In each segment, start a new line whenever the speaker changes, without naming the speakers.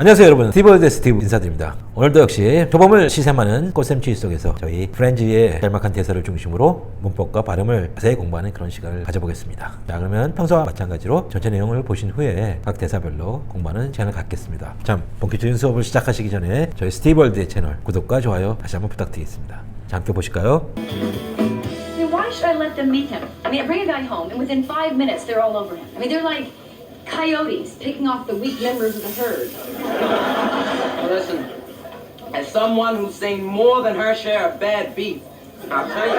안녕하세요 여러분 스티브 대 스티브 인사드립니다 오늘도 역시 표범을 시샘하는 꽃샘추위 속에서 저희 프렌즈의 짤막한 대사를 중심으로 문법과 발음을 자세히 공부하는 그런 시간을 가져보겠습니다 자 그러면 평소와 마찬가지로 전체 내용을 보신 후에 각 대사별로 공부하는 시간을 갖겠습니다 참 본격적인 수업을 시작하시기 전에 저희 스티브월드의 채널 구독과 좋아요 다시 한번 부탁드리겠습니다 자 함께 보실까요?
Why should I let them meet him? I mean, bring a guy home, and within five minutes, they're all over him. I mean, they're like coyotes picking off the weak members of the herd.
Well, listen, as someone who's seen more than her share of bad beef, I'll tell you,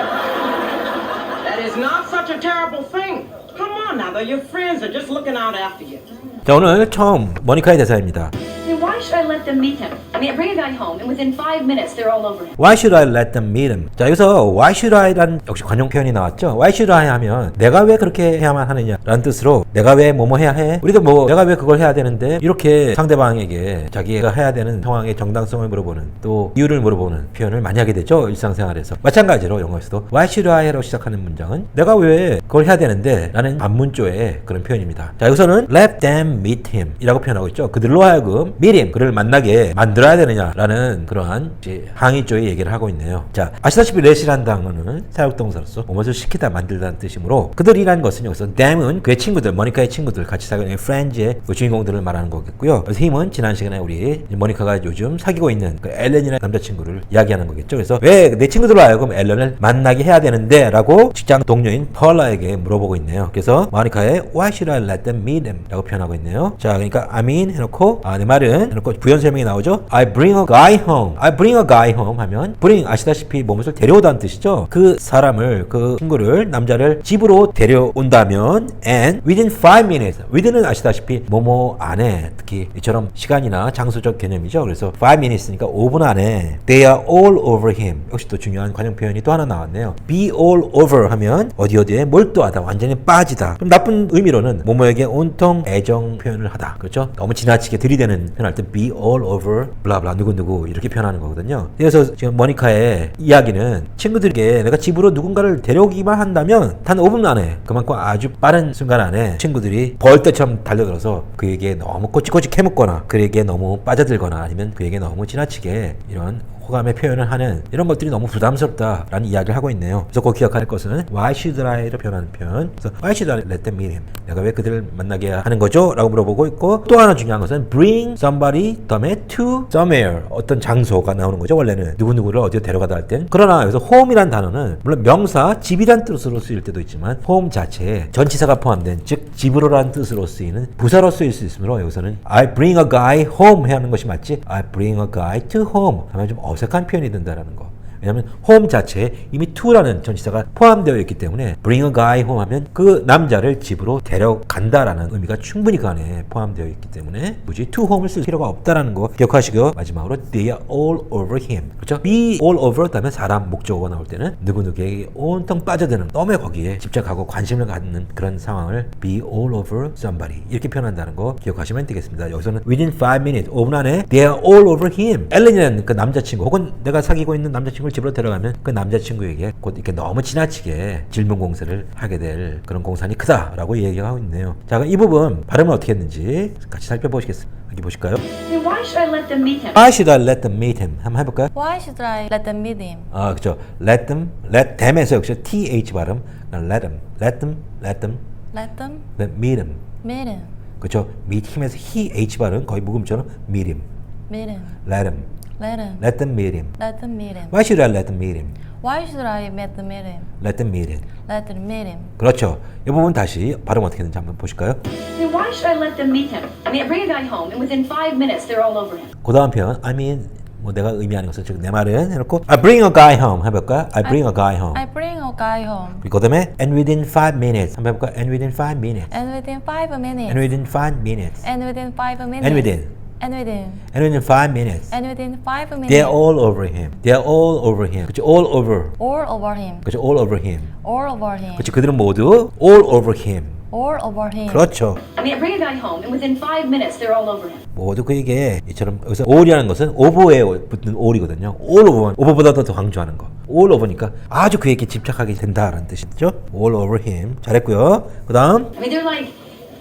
that is not such a terrible thing. Come on now, they're your friends. They're just looking out after you.
자 오늘 처음 모니카의 대사입니다
I mean, Why should I let them meet him? I mean, I bring a guy home, and within five minutes, they're all over him.
Why should I let them meet him? 자, 여기서 why should I라는 역시 관용 표현이 나왔죠. Why should I 하면 내가 왜 그렇게 해야만 하느냐라는 뜻으로 내가 왜 뭐뭐 해야 해? 우리도 뭐 내가 왜 그걸 해야 되는데 이렇게 상대방에게 자기가 해야 되는 상황의 정당성을 물어보는 또 이유를 물어보는 표현을 많이 하게 되죠. 일상생활에서. 마찬가지로 영어에서도 why should I로 시작하는 문장은 내가 왜 그걸 해야 되는데 라는 반문조의 그런 표현입니다. 자, 여기서는 let them meet him 이라고 표현하고 있죠. 그들로 하여금 meet him 그를 만나게 만들어야 되느냐라는 그러한 이제 항의조의 얘기를 하고 있네요. 자, 아시다시피 let이라는 단어는 사역동사로서 무엇을 시키다 만들다는 뜻이므로 그들이라는 것은 여기서 them은 그의 친구들, 모니카의 친구들 같이 사귀는 friends의 그 주인공들을 말하는 거겠고요. 그래서 힘은 지난 시간에 우리 모니카가 요즘 사귀고 있는 그 엘렌이라는 남자친구를 이야기하는 거겠죠. 그래서 왜 내 친구들로 하여금 엘렌을 만나게 해야 되는데 라고 직장 동료인 펄라에게 물어보고 있네요. 그래서 모니카의 Why should I let them meet him? 라고 표현하고 있네요. 자, 그러니까 I mean 해놓고 아, 내 말은 해놓고 부연 설명이 나오죠. I bring a guy home. I bring a guy home 하면 bring 아시다시피 무엇을 데려오다는 뜻이죠. 그 사람을 그 친구를 남자를 집으로 데려온다면 and within 5 minutes. within은 아시다시피 뭐뭐 안에 특히 이처럼 시간이나 장소적 개념이죠. 그래서 5 minutes니까 5분 안에 they are all over him. 역시 또 중요한 관용 표현이 또 하나 나왔네요. be all over 하면 어디 어디에 몰두하다, 완전히 빠지다. 그럼 나쁜 의미로는 뭐뭐에게 온통 애정 표현을 하다. 그렇죠? 너무 지나치게 들이대는 표현할 때 be all over 블라블라 누구누구 이렇게 표현하는 거거든요. 그래서 지금 모니카의 이야기는 친구들에게 내가 집으로 누군가를 데려오기만 한다면 단 5분 안에 그만큼 아주 빠른 순간 안에 친구들이 벌떼처럼 달려들어서 그에게 너무 꼬치꼬치 캐묻거나 그에게 너무 빠져들거나 아니면 그에게 너무 지나치게 이런 호감의 표현을 하는 이런 것들이 너무 부담스럽다라는 이야기를 하고 있네요. 그래서 꼭 기억할 것은 why should I를 표현하는 표현. 그래서 why should I let them meet him? 내가 왜 그들을 만나게 하는 거죠? 라고 물어보고 있고 또 하나 중요한 것은 bring somebody 다음에 to somewhere 어떤 장소가 나오는 거죠. 원래는 누구누구를 어디로 데려가다 할 땐. 그러나 여기서 home이란 단어는 물론 명사 집이란 뜻으로 쓰일 때도 있지만 home 자체에 전치사가 포함된 즉 집으로라는 뜻으로 쓰이는 부사로 쓰일 수 있으므로 여기서는 I bring a guy home 해야 하는 것이 맞지 I bring a guy to home 하면 좀 어색 한 표현이 된다라는 거. 왜냐하면 home 자체에 이미 to라는 전치사가 포함되어 있기 때문에 bring a guy home 하면 그 남자를 집으로 데려간다라는 의미가 충분히 그 안에 포함되어 있기 때문에 굳이 to home을 쓸 필요가 없다라는 거 기억하시고 마지막으로 they are all over him 그렇죠? be all over 다음에 사람 목적어가 나올 때는 누구누구에게 온통 빠져드는 너무 거기에 집착하고 관심을 갖는 그런 상황을 be all over somebody 이렇게 표현한다는 거 기억하시면 되겠습니다. 여기서는 within 5 minutes 5분 안에 they are all over him 엘렌이라는 그 남자친구 혹은 내가 사귀고 있는 남자친구 를 집으로 데려가면 그 남자친구에게 곧 이렇게 너무 지나치게 질문 공세를 하게 될 그런 공산이 크다라고 얘기하고 있네요. 자, 그럼 이 부분 발음은 어떻게 했는지 같이 살펴보시겠습니다. 여기 보실까요?
Why should I let them meet him?
Why should I let them meet him? 한번 해볼까요?
Why should I let them meet him?
아, 그죠. Let them, let them에서 역시 th 발음. let them, let them, let them,
Let them
let meet him.
meet him.
그렇죠. meet him에서 he h 발음 거의 묵음처럼 meet him.
Meet him.
let him.
Let him.
let them meet him.
Let them meet him.
Why should I let them meet him?
Why should I let them meet him?
let them meet him.
Let them meet him.
그렇죠. 이 부분 다시 발음 어떻게 되는지 한번 보실까요?
I mean, why should I let them meet him? I mean, I bring a guy home, and within five minutes, they're all over him.
그 다음 표현 I mean 뭐 내가 의미하는 것은 즉 내 말은 해놓고 I bring a guy home 해볼까? I bring a guy home.
I bring a guy home.
그 다음에 and within 5 minutes 한번 해볼까? and within 5 minutes.
And within five minutes.
and within 5 minutes.
And within five minutes.
and within
And within.
and within 5 minutes.
And within five minutes.
They're all over him. They're all over him. 그치? all over.
all over him.
그치? all over him.
All over him.
그치? 그들은 모두 all over him.
All over him.
그렇죠.
I mean, I bring a guy home, and within five minutes, they're all over him.
모두 그에게 이처럼 여기서 all이라는 것은 over에 붙는 all이거든요. all over, over보다 더 강조하는 거. all over니까 아주 그에게 집착하게 된다라는 뜻이죠. all over him. 잘했고요. 그 다음
I mean, they're like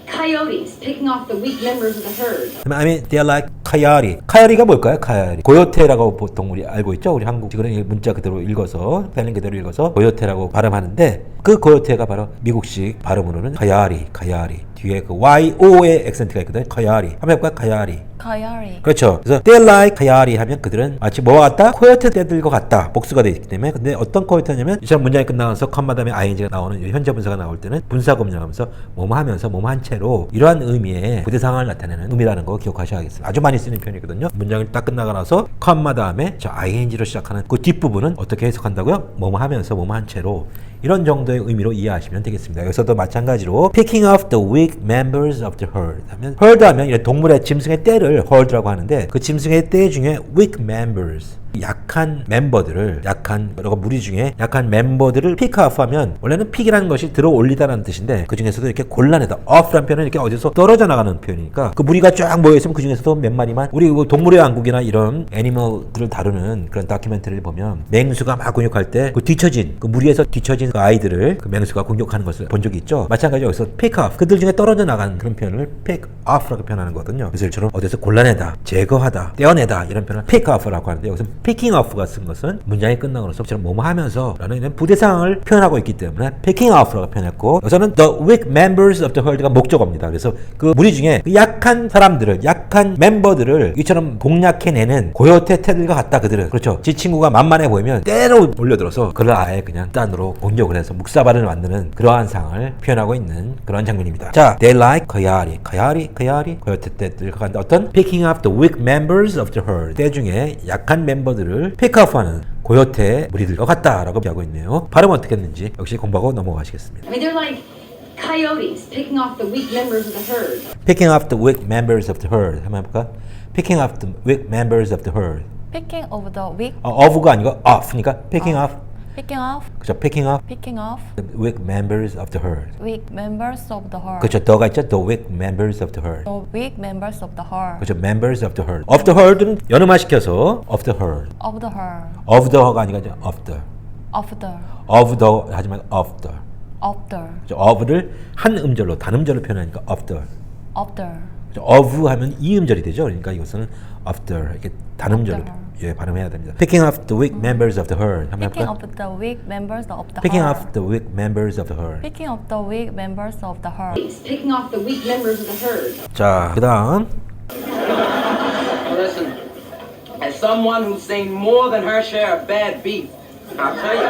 coyotes picking off the weak members of the herd.
I mean, they're like coyote. coyote가 뭘까요? coyote. 고요테라고 보통 우리 알고 있죠? 우리 한국식으로 이 문자 그대로 읽어서, 스펠링 그대로 읽어서 고요테라고 발음하는데 그 고요테가 바로 미국식 발음으로는 coyote, coyote. 뒤에 그 Y-O의 액센트가 있거든요. coyote. 한번 해볼까요? coyote.
Coyote.
그렇죠. 그래서 like coyote 하면 그들은 마치 뭐와 같다? 코요테 떼들과 같다. 복수가 되어 있기 때문에 근데 어떤 코요테냐면 이처럼 문장이 끝나면서 컴마 다음에 ing가 나오는 이 현재 분사가 나올 때는 분사 검증하면서 뭐뭐 하면서 뭐뭐 한 채로 이러한 의미의 부대 상황을 나타내는 의미라는 거 기억하셔야겠어요. 아주 많이 쓰는 표현이거든요. 문장을 딱 끝나고 나서 컴마 다음에 저 ing로 시작하는 그 뒷부분은 어떻게 해석한다고요? 뭐뭐 하면서 뭐뭐 한 채로 이런 정도의 의미로 이해하시면 되겠습니다. 여기서도 마찬가지로 picking off the weak members of the herd 하면 herd 하면 동물의 짐승의 떼를 herd라고 하는데 그 짐승의 떼 중에 weak members 약한 멤버들을 약한 여러 무리 중에 약한 멤버들을 pick off 하면 원래는 pick이라는 것이 들어 올리다라는 뜻인데 그 중에서도 이렇게 골라내다 off라는 표현은 이렇게 어디서 떨어져 나가는 표현이니까 그 무리가 쫙 모여 있으면 그 중에서도 몇 마리만 우리 그 동물의 왕국이나 이런 애니멀들을 다루는 그런 다큐멘터리를 보면 맹수가 막 공격할 때 그 뒤처진 그 무리에서 뒤처진 그 아이들을 그 맹수가 공격하는 것을 본 적이 있죠. 마찬가지로 여기서 off 그들 중에 떨어져 나가는 그런 표현을 off라고 표현하는 거거든요. 그래서 이처럼 어디서 골라내다, 제거하다, 떼어내다 이런 표현을 off라고 하는데 여기서 picking off가 쓴 것은 문장이 끝나고 나서 저런 뭐뭐 하면서 라는 이런 부대 상황을 표현하고 있기 때문에 picking off라고 표현했고 여기서는 the weak members of the herd가 목적어입니다. 그래서 그 무리 중에 그 약한 사람들을 약한 멤버들을 이처럼 공략해내는 고요태 테들과 같다 그들은 그렇죠. 지 친구가 만만해 보이면 때로 몰려들어서 그를 아예 그냥 딴으로 공격을 해서 묵사발을 만드는 그러한 상황을 표현하고 있는 그런 장면입니다. 자, they like coyote, coyote, coyote, 고요태 떼들과 같은 어떤 picking up the weak members of the herd 떼 중에 약한 멤버 들을 pick-up하는 고요태 무리들과 같다라고 하고 있네요. 발음 어떻게 했는지 역시 공부하고 넘어가시겠습니다.
Coyotes picking off the weak members of the herd.
Picking up the weak members of the herd 한번 해볼까? Picking up the weak members of the herd.
Picking of the weak.
어, of가 아니고 off니까 picking up.
Picking off.
그죠? Picking up
Picking off
the weak members of the herd.
weak members of the herd.
그죠? 더가 있죠? The weak members of the herd.
The weak members of the herd.
그죠? Members of the herd. Of the herd는 연음화 시켜서 of the herd.
Of the herd.
Of the가 아니라 이제 of the.
Of the.
of the 하지만 of the.
Of the.
그죠? of를 한 음절로 단음절로 표현하니까 of the.
Of the.
그죠? of 하면 이 음절이 되죠. 그러니까 이것은 of the 이렇게 단음절로
Of the.
예, 발음해야 됩니다. Picking up the weak members of the herd. 한번
Picking
해볼까?
up the weak members of the
Picking
herd.
up the weak members of the herd.
Picking up the weak members of the herd.
Coyotes picking off the weak members of the herd.
자, 그다음
Listen, as someone who's seen more than her share of bad beef, I'll tell you,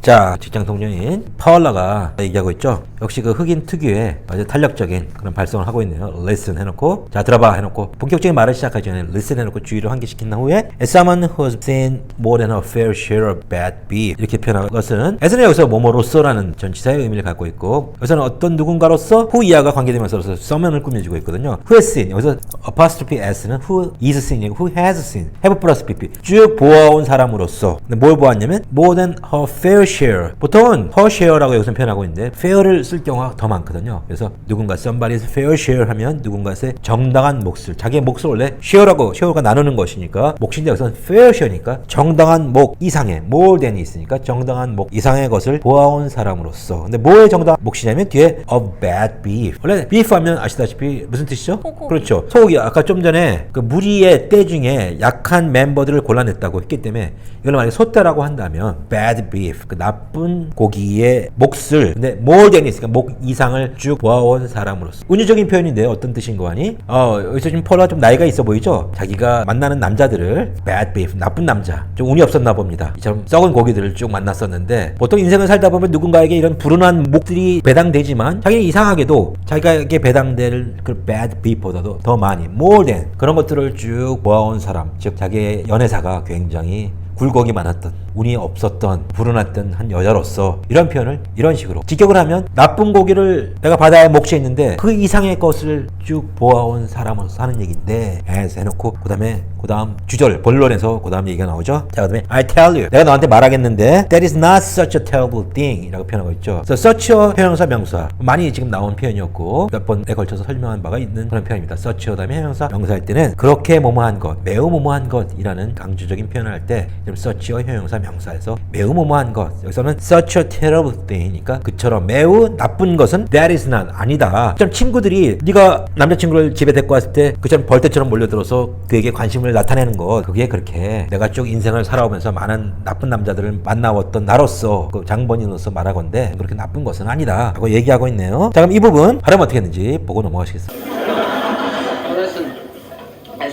자, 직장 동료인 파울라가 얘기하고 있죠. 역시 그 흑인 특유의 아주 탄력적인 그런 발성을 하고 있네요. listen 해놓고. 자 들어봐 해놓고. 본격적인 말을 시작하기 전에 listen 해놓고 주의를 환기시킨 후에 as someone who has seen more than a fair share of bad beef. 이렇게 표현한 것은 as는 여기서 뭐뭐로서라는 전치사의 의미를 갖고 있고 여기서는 어떤 누군가로서 who 이하가 관계되면서 서면을 꾸며주고 있거든요. who has seen. 여기서 apostrophe s는 who is seen이고 who has seen. have 플러스 pp 쭉 보아온 사람으로서. 근 데뭘 보았냐면 more than her fair share 보통은 her share라고 여기서 표현하고 있는데 fair를 쓸 경우가 더 많거든요. 그래서 누군가 somebody's fair share 하면 누군가의 정당한 몫을 자기의 몫을 원래 share라고 share가 나누는 것이니까 몫인데 여기서 fair share니까 정당한 몫 이상의 more than이 있으니까 정당한 몫 이상의 것을 보아온 사람으로서 근데 뭐의 정당한 몫이냐면 뒤에 of bad beef 원래 beef 하면 아시다시피 무슨 뜻이죠?
소고기.
그렇죠. 소고기 아까 좀 전에 그 무리의 때 중에 약한 멤버들을 골라냈다고 했기 때문에 이걸 만약에 소떼라고 한다면 bad beef 그 나쁜 고기의 몫을 근데 more than 있으니까 목 이상을 쭉 보아온 사람으로서 운유적인 표현인데 어떤 뜻인 거 아니? 어 여기서 지금 폴가 좀 나이가 있어 보이죠? 자기가 만나는 남자들을 bad beef 나쁜 남자 좀 운이 없었나 봅니다. 이처럼 썩은 고기들을 쭉 만났었는데 보통 인생을 살다 보면 누군가에게 이런 불운한 목들이 배당되지만 자기는 이상하게도 자기에게 배당될 그 bad beef보다도 더 많이 more than 그런 것들을 쭉 모아온 사람 즉 자기의 연애사가 굉장히 굴곡이 많았던 운이 없었던 불운했던 한 여자로서 이런 표현을 이런 식으로 직역을 하면 나쁜 고기를 내가 바다에 몫이 있는데 그 이상의 것을 쭉 보아온 사람으로서 하는 얘기인데 as 해놓고 그 다음에 그 다음 주절 본론에서 그 다음 얘기가 나오죠. 자그 다음에 I tell you. 내가 너한테 말하겠는데 that is not such a terrible thing 이라고 표현하고 있죠. 그래서 such 형용사 명사. 많이 지금 나온 표현이었고 몇 번에 걸쳐서 설명한 바가 있는 그런 표현입니다. such 그 다음에 형용사 명사 할 때는 그렇게 뭐뭐한 것 매우 뭐뭐한 것이라는 강조적인 표현을 할 때 such와 형용사 명사 에서 매우 뭐뭐한 것. 여기서는 such a terrible thing이니까 그처럼 매우 나쁜 것은 that is not 아니다. 좀 친구들이 네가 남자친구를 집에 데리고 왔을 때 그처럼 벌떼처럼 몰려들어서 그에게 관심을 나타내는 것. 그게 그렇게 내가 쭉 인생을 살아오면서 많은 나쁜 남자들을 만나왔던 나로서 그 장본인으로서 말하건데 그렇게 나쁜 것은 아니다. 라고 얘기하고 있네요. 자 그럼 이 부분 발음 어떻게 했는지 보고 넘어가시겠습니다.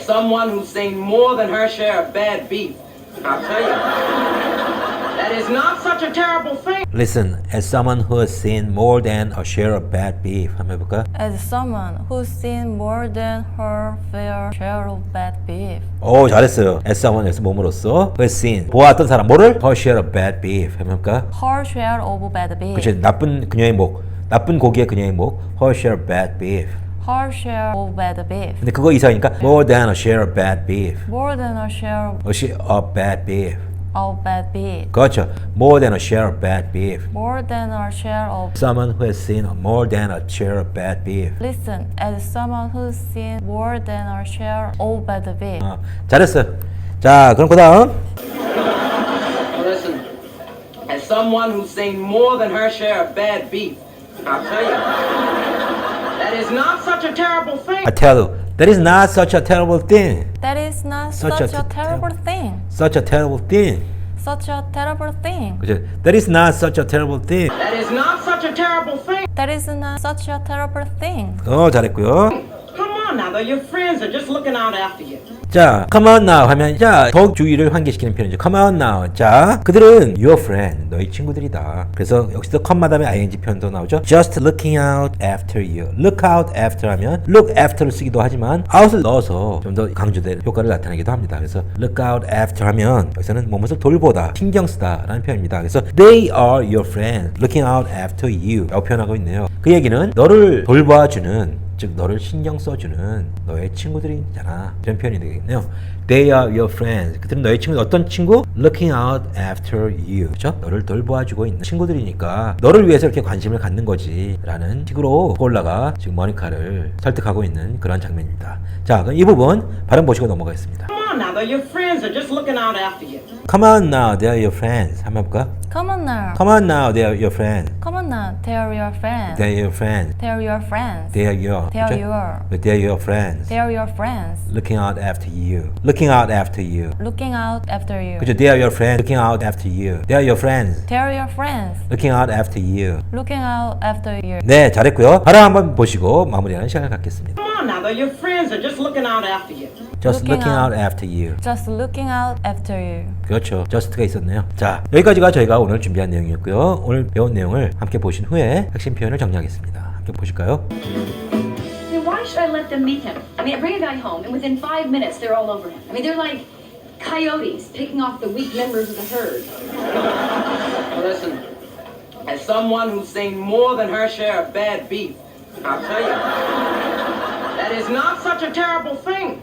Someone who's seen more than her share of bad beef, I'll tell you, that is not such a terrible thing.
Listen, as someone who has seen more than a share of bad beef. 한번 해볼까?
As someone who's seen more than her fair share of bad beef.
오 잘했어요. as someone에서 몸으로써 who has seen 보았던 사람 뭐를? her share of bad beef. 한번 해볼까?
Her share of bad beef.
그치 나쁜 그녀의 목 나쁜 고기의 그녀의 목 her share of bad beef.
Her share of bad beef.
근데 그거 이상이니까 more than a share of bad beef.
More than a share
a share of bad beef.
of bad beef.
그렇죠. more than a share of bad beef.
More than a share of
someone who has seen more than a share of bad beef.
Listen, as someone who's seen more than a share of bad beef.
어, 잘했어. 자, 그럼 그다음
Listen, as someone who's seen more than her share of bad beef, I'll tell you, that is not such a terrible thing.
I tell you, that is not such a terrible thing.
That is not
Such
such,
a
a,
ter-
terrible thing.
Such a terrible thing.
Such a terrible thing.
그죠? That is not such a terrible thing.
That is not such a terrible thing.
That is not such a terrible thing.
어, 잘했고요.
Come on now, though, your friends are just looking out after you.
자, come on now 하면 자, 더욱 주의를 환기시키는 표현이죠. come on now. 자, 그들은 your friend, 너희 친구들이다. 그래서 여기서 come 마담에 ing 표현도 나오죠. just looking out after you. look out after 하면 look after를 쓰기도 하지만 out을 넣어서 좀 더 강조된 효과를 나타내기도 합니다. 그래서 look out after 하면 여기서는 무엇을 돌보다, 신경 쓰다라는 표현입니다. 그래서 they are your friend, looking out after you 라고 표현하고 있네요. 그 얘기는 너를 돌봐주는 즉 너를 신경 써주는 너의 친구들이잖아. 이런 표현이 되겠네요. They are your friends. 그들은 너의 친구 어떤 친구? Looking out after you. 그렇죠? 너를 돌보아주고 있는 친구들이니까 너를 위해서 이렇게 관심을 갖는 거지. 라는 식으로 폴라가 지금 머니카를 설득하고 있는 그런 장면입니다. 자 그럼 이 부분 발음 보시고 넘어가겠습니다.
Come on now, your friends are just looking out after you.
Come on now they are your friends 한번 해볼까?
Come on now.
Come on now they are your friends
Come on now. Tell your friends.
They are your friends
Tell your friends.
They are your
They are
그렇죠?
your.
They are your friends
Tell your friends.
Looking out after you Looking out after you
Looking out after you.
그죠? They are your friends looking out after you. They are your friends
Tell your friends.
looking out after you.
Looking out after you.
네, 잘했고요. 발음 한번 보시고 마무리하는 시간을 갖겠습니다.
Come on now, though, your friends are just looking out after you.
Just
Looking
looking out
out.
after you.
Just looking out after you.
그렇죠. just가 있었네요. 자, 여기까지가 저희가 오늘 준비한 내용이었고요. 오늘 배운 내용을 함께 보신 후에 핵심 표현을 정리하겠습니다. 함께 보실까요?
Mean, why should I let them meet him? I mean, I bring a guy home, and within five minutes, they're all over him. I mean, they're like coyotes picking off the weak members of the herd.
Listen, as someone who's seen more than her share of bad beef, I'll tell you, that is not such a terrible thing.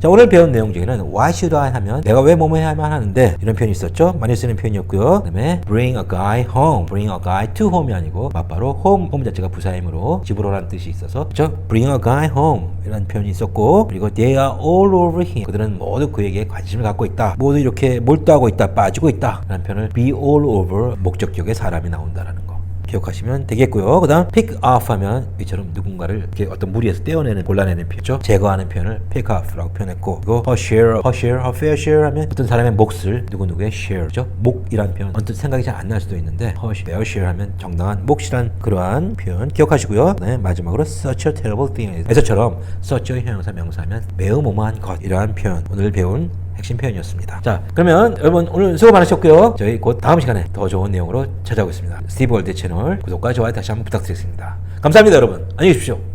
자, 오늘 배운 내용 중에는 why should I 하면 내가 왜 뭐뭐 해야만 하는데 이런 표현이 있었죠. 많이 쓰는 표현이었고요. 그 다음에 bring a guy home, bring a guy to home이 아니고 맞바로 home, home 자체가 부사이므로 집으로 라는 뜻이 있어서 그렇죠. bring a guy home 이라는 표현이 있었고 그리고 they are all over him 그들은 모두 그에게 관심을 갖고 있다. 모두 이렇게 몰두하고 있다, 빠지고 있다 라는 표현을 be all over 목적격의 사람이 나온다라는 거. 기억하시면 되겠고요. 그 다음 pick off 하면 이처럼 누군가를 이렇게 어떤 무리에서 떼어내는 골라내는 표현죠. 제거하는 표현을 pick off라고 표현했고 그리고 her share, her share, her fair share 하면 어떤 사람의 몫을 누구누구의 share죠. 몫이란 표현 언뜻 생각이 잘 안 날 수도 있는데 her fair share 하면 정당한 몫이란 그러한 표현 기억하시고요. 네, 마지막으로 such a terrible thing 에서처럼 such a 형용사 명사하면 매우 뭐뭐한 것 이러한 표현 오늘 배운 핵심 표현이었습니다. 자, 그러면 여러분 오늘 수고 많으셨고요. 저희 곧 다음 시간에 더 좋은 내용으로 찾아오겠습니다. 스티브 월드 채널 구독과 좋아요 다시 한번 부탁드리겠습니다. 감사합니다, 여러분. 안녕히 계십시오.